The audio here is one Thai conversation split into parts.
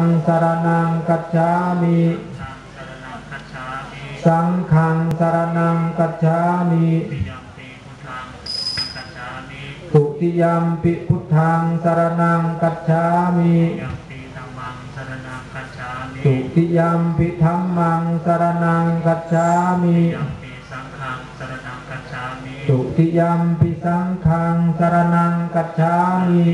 สังสรนังกัจฉามิสังสรนังคัจฉามิสังฆังสรนังกัจฉามิปิยัมปีพุทธังกัจฉามิตุติยมปิพุทธังสรนังกัจฉามิปิยัมปีธัมมังสรนังคัจฉามิตุติยมปิธรรมังสรนังกัจฉามิปิยัมปีสังฆังสรนังคัจฉามิตุติยมปิสังฆังสรนังกัจฉามิ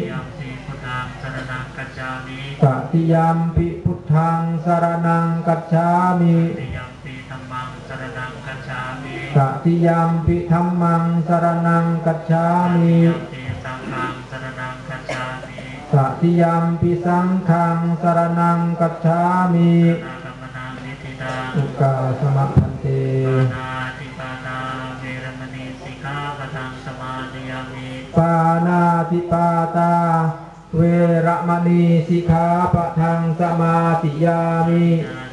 ตติยมปิพุทธังสรนังกัจฉามิปิยัมปีธัมมังสรนังคัจฉามิตติยมปิธรรมังสรนังกัจฉามิปิยัมปีสังฆังสรนังคัจฉามิตติยมปิสังฆังสรนังกัจฉามินากรรมนังนิธิตังอุกาสมะพันเตปานาติปาตา เวรมณีสิกขาปะทังสมาธิยามิ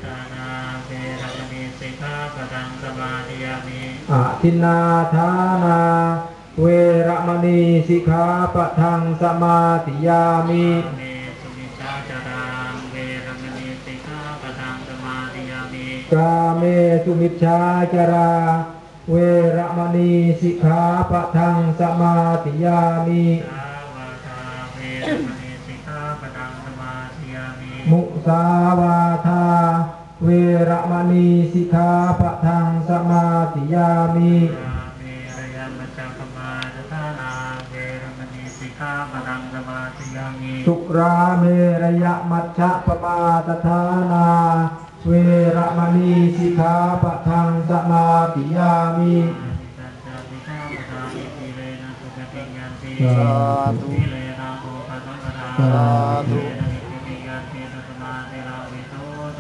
ปานาติปาตาเวระมณีสิกขาปะทังสมาติยามินาทานา เวรมณีสิกขาปะทังสมาธิยามิอาทินนาทานาเวระมณีสิกขาปะทังสมาติยามิเมสุมิชาจารังเวรมณีสิกขาปะทังสมาธิยามิกาเมสุมิชฌาจาราเวระมณีสิกขาปะทังสมาติยามิ สาวาทาเวรมณีสิกขาปะทังสมาธิยา มุสาวาทา เวรมณีสิกขาปะทังสมาติยามิสุราเมระยะมัชฌะปมาตทานา เวรมณีสิกขาปะทังสมาติยามิสาธุสาธุ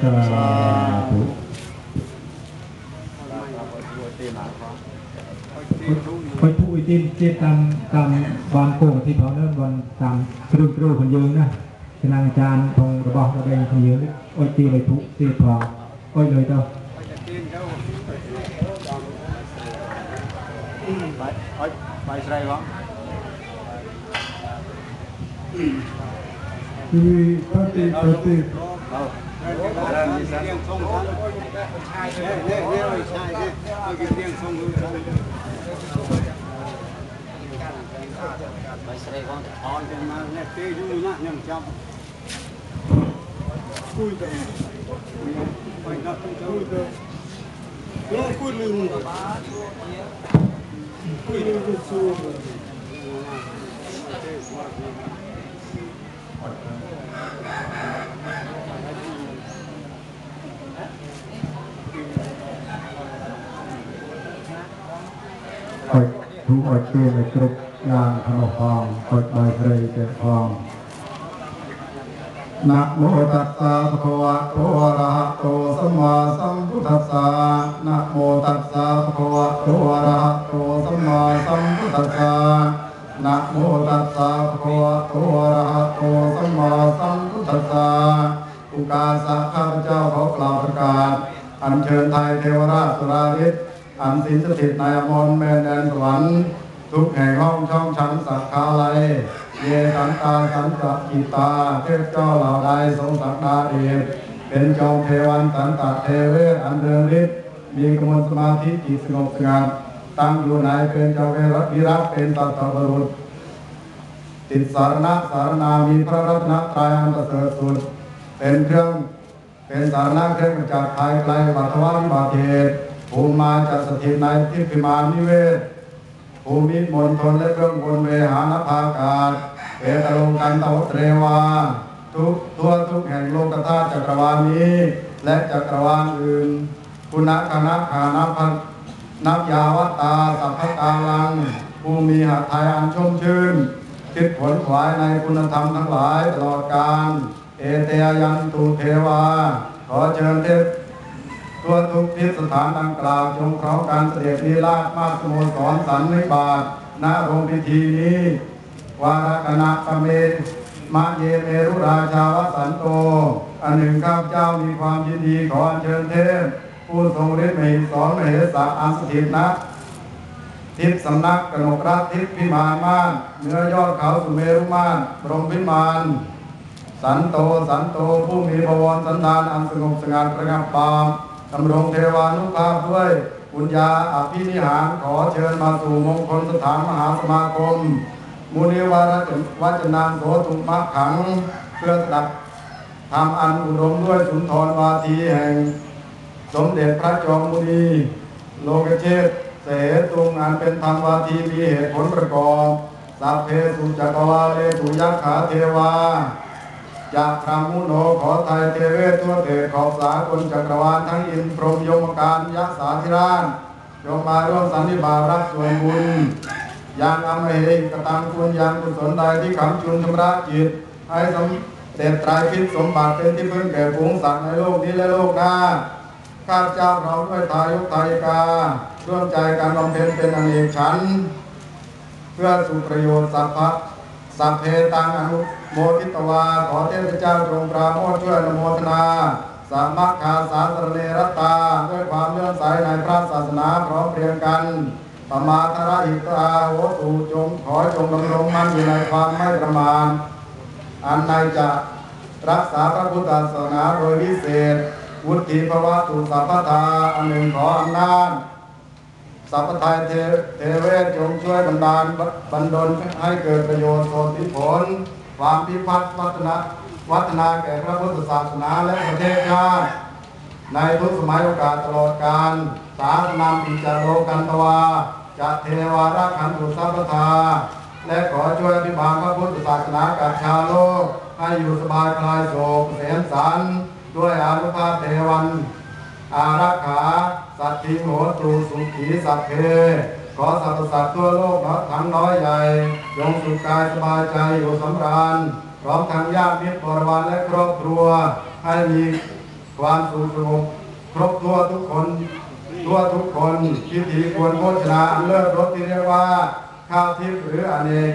ธุคนผู้อิตินเจตามตามบานโกงที่เขาเริ่มวันตามกรุกรูคนยืนนะคณาจารย์ทงระบอกระเบงคนยืนโอ้ยตีเลยทุตีพอโอ้ยเลยเจ้าไปใช่ปะคือปฏิปฏิเอาเรื่องนี้เรื่องส่งกันใช่เนี่ยเนี่ยเนี่ยใช่เนี่ยเอากินเรื่องส่งดูไปใช่ปะ ออนกันมาเนี่ยเตยอยู่นะยังจำคุยกันไปนับคุยกันเรื่องคุย ลืมคุยลืมสู้คอยทุกอดเตี้ยในกรุกงานขนมพองคอยใบเรยเจ็ดพองนะโมตัสสะภะคะวะโตอะระหะโตสัมมาสัมพุทธัสสะนะโมตัสสะภะคะวะโตอะระหะโตสัมมาสัมพุทธัสสะนะโมตัสสะภะคะวะโตอะระหะโตสัมมาสัมพุทธัสสะอุกาสะข้าพเจ้าขอกล่าวประกาศ อัญเชิญไทยเทวราชสุราฤทธิ์ อันสินสถิตในอมรแม่แดนสวรรค์ทุกแห่งห้องช่องชั้นสักคาไลยเยสันตาสันตกิตาเทพเจ้าเหล่าใดทรงสักดาเดชเป็นจอมเทวันสันตเทเวศอันเดิมฤทธิ์มีกมลสมาธิจิตสงบสงัดตั้งอยู่ในเป็นเจ้าเวรวิรักเป็นตัตตบรุษติดสารณะสารนามีพระรัตนตรัยอันประเสริฐสุด เป็นเครื่องเป็นสารณะเครื่องกระจัดภัยไกลบัตรวันบาเทศ ภูมิมาจากสถิตในที่พิมานิเวศภูมิมณฑลและเครื่องบนเวหานภากาศเอตโลกันตวเทวา ทุกทั่วทุกแห่งโลกธาตุจักรวาลนี้ และจักรวาลอื่น คุณคณะขานับพันนับยาวตาสัพพกาลังผู้มีหัตถยอันชุ่มชื่น คิดผลขวายในคุณธรรมทั้งหลายตลอดกาลเอเตยันตุเทวา ขอเชิญเทพ ทั่วทุกทิศสถานดังกล่าวจงเคราะห์การเสด็จนิราชมาสโมสรสันนิบาตณโรงพิธีนี้ วารกณะปะเมมาเยเมรุราชาวสันโต อันหนึ่งข้าพเจ้ามีความยินดีขออัญเชิญเทพ ผู้ทรงฤทธิ์มหิสอนมเหสาอันสถิตนะทิศสำนักกนกรัฐทิศพิมานม่านเนื้อยอดเขาสุเมรุม่านบรมพิมานสสันโตสันโตผู้มีบวรสันดานอันสงบสงัดระงับปาม ดำรงเทวานุภาพด้วยปุญญาอภินิหารขอเชิญมาสู่มงคลสถานมหาสมาคม มุนิวารวัจนานโสตุมะขังเพื่อดับทำอันอุดมด้วยสุนทรวาทีแห่ง สมเด็จพระจอมมุนีโลกเชษเสตุงอันเป็นธรรมวาทีมีเหตุผลประกอบสัพเพสุจักรวาเลสุยักขาเทวา จากพระมุโนขอไทยเทเวทัวเถิดขอบสากลจักรวาลทั้งอินพรหมยมการยักษ์สาธิราชจงมาร่วมสันนิบาตรับส่วนบุญยังอำเหกตังคุณยังกุศลใดที่ขำจุนชำระจิต ให้สำเร็จไตรพิษสมบัติเป็นที่พึ่งแก่ฝูงสัตว์ในโลกนี้และโลกหน้าข้าพเจ้าเราด้วยทายกทายิการ่วมใจการบำเพ็ญเป็นอเนกฉัน เพื่อสู่ประโยชน์สัพพะ สัพเพตังอนุโมทิตวา ขอเทพเจ้าจงปราโมทช่วยอนุโมทนาสามัคคาสาสรเนรตตา ด้วยความเลื่อมใสในพระศาสนาพร้อมเพรียงกันปมาธระหิตาโหตูจงขอจงดำรงมั่นอยู่ในความไม่ประมาทอันในจะรักษาพระพุทธศาสนาโดยวิเศษ วุฒิภวะตุสัพพทาอันหนึ่งขออำนาจ สัพพทายเทเทเวศจงช่วยบันดาลบันดลให้เกิดประโยชน์สนผล ความพิพัฒน์วัฒนาวัฒนาแก่พระพุทธศาสนาและประเทศชาติในทุกสมัยโอกาสตลอดกาลสาธนามปิจาโลกันตวาจัตเทวารักขันตุสัพพทา และขอช่วยพิบาลพระพุทธศาสนากับชาวโลก ให้อยู่สบายคลายโศกเสียนสันด้วยอานุภาพเทวัน อารักขา สัตถิโหตูสุขีสัพเพ ขอสรรพสัตว์ทั่วโลกเนาะทั้งน้อยใหญ่จงสุขกายสบายใจอยู่สำราญพร้อมทั้งญาติมิตรบริวารและครอบครัว ให้มีความสุขสงบครบทั่วทุกคนทั่วทุกคนพิธีควรโภชนาอันเลิศรสที่เรียกว่า ข้าวทิพย์หรืออเนก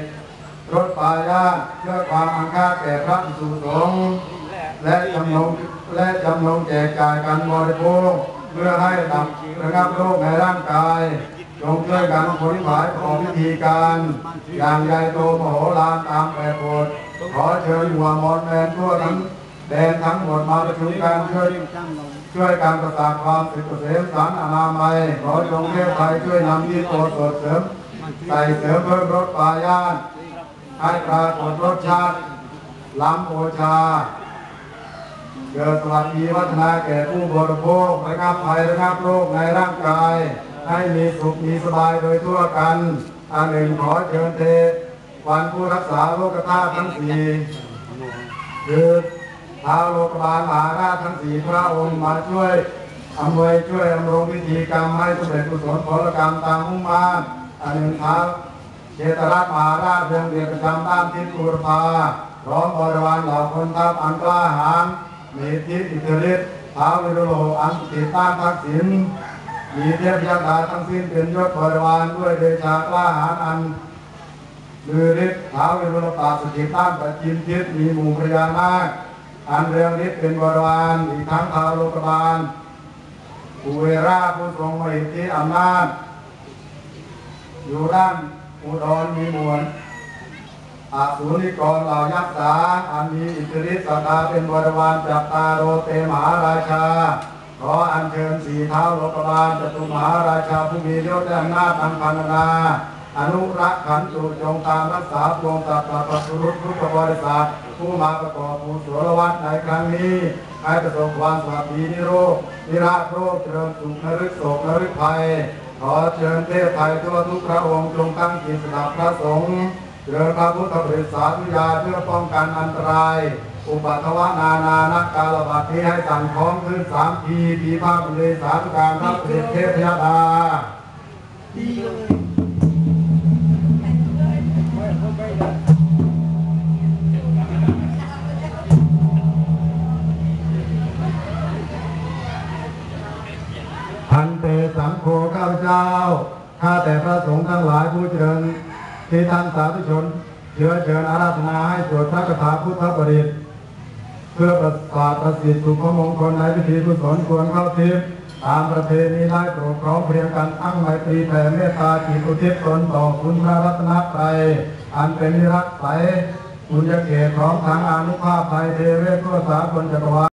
รถปลายาเพื่อความอังคาแก่พระภิกษุสงฆ์และจำนงและจำนงแจกจ่ายกันบริโภค เพื่อให้ดับระงับโรคในร่างกายจงช่วยกันผลผายของพิธีการ อย่างใหญ่โตมโหฬารตามแบบบทขอเชิญหัวมอนแมนทั่วทั้งแดนทั้งหมดมาประชุมกันช่วยช่วยการประสานความสุขเกษมสารอนามัยขอจงเทพไทยช่วยนำที่โตสดเสริมใส่เสริมเพิ่มรสปลายาตให้ปรากฏรสชาติล้ำโอชา เกิดสวัสดีวัฒนาแก่ผู้บริโภคระงับภัยระงับโรคในร่างกาย ให้มีสุขมีสบายโดยทั่วกันอันหนึ่งขอเชิญเทวันผู้รักษาโรคธาตุทั้งสี่คือท้าโลกบาลมหาราชทั้งสี่พระองค์มาช่วยอำนวยช่วยดำรงพิธีกรรมให้สำเร็จกุศลผลกรรมตามมุ่งมาอันหนึ่งท้าเจตรัตน์มหาราชเรืองเดียประจำด้านทิศอุรพาพร้อมบริวารเหล่าคนทัพอันกล้าหาญ มีทิศอิทธิฤทธิ์ท้าววิรุโลอันติดต้านทักษิณมีเทพยดาทั้งสิ้นเป็นยศบริวารด้วยเดชากล้าหาญอันลือฤทธิ์ท้าวิรุโลปราศจิตต้านปัจจิมทิศมีหมู่พญานาคอันเรืองฤทธิ์เป็นบริวารอีกทั้งทาวโลกบาลอุเวราผู้ทรงมหิทธิอำนาจอยู่ด้านอุดรมีมวล อาสูนิกรเหล่ายักษ์สาอันมีอิทธิฤทธิ์สตาเป็นบริวารจับตาโรเตมหาราชา ขออัญเชิญสีเท้าโลกบาลจตุมหาราชาผู้มียศและอำนาจอันพันนาอนุรักษ์ขันตุจงตามรักษาปวงตัดปัสสุรุตพุทธบริษัทผู้มาประกอบภูสุรวัตในครั้งนี้ให้ประสบความสวัสดีนิโรธนิราชโรคเจริญสุขนรึกโศกนรึกภัย ขอเชิญเทพไทยทั่วทุกพระองค์จงตั้งจิตสนับพระสงฆ์ เจริญพระพุทธบริษัทยาเพื่อป้องกันอันตราย อุปัตวนานานักกาลบัตที่ให้สั่งพร้อมขึ้นสามทีปีภาพบริษัทการรับเสด็จเทพยดาพั พระคาถาพุทธบริตเพื่อประสาทประสิทธิ์สุขมงคลในพิธีกุศลควรเข้าทิพย์ตามประเพณีได้โปรดพร้อมเพรียงกันอั้งไมตรีแผ่เมตตาจิตอุทิศตนต่อคุณพระรัตนตรัยอันเป็นนิรักใสบุญญเกศพร้อมทางอนุภาพไทยเทเวศก็สากลจักรวาล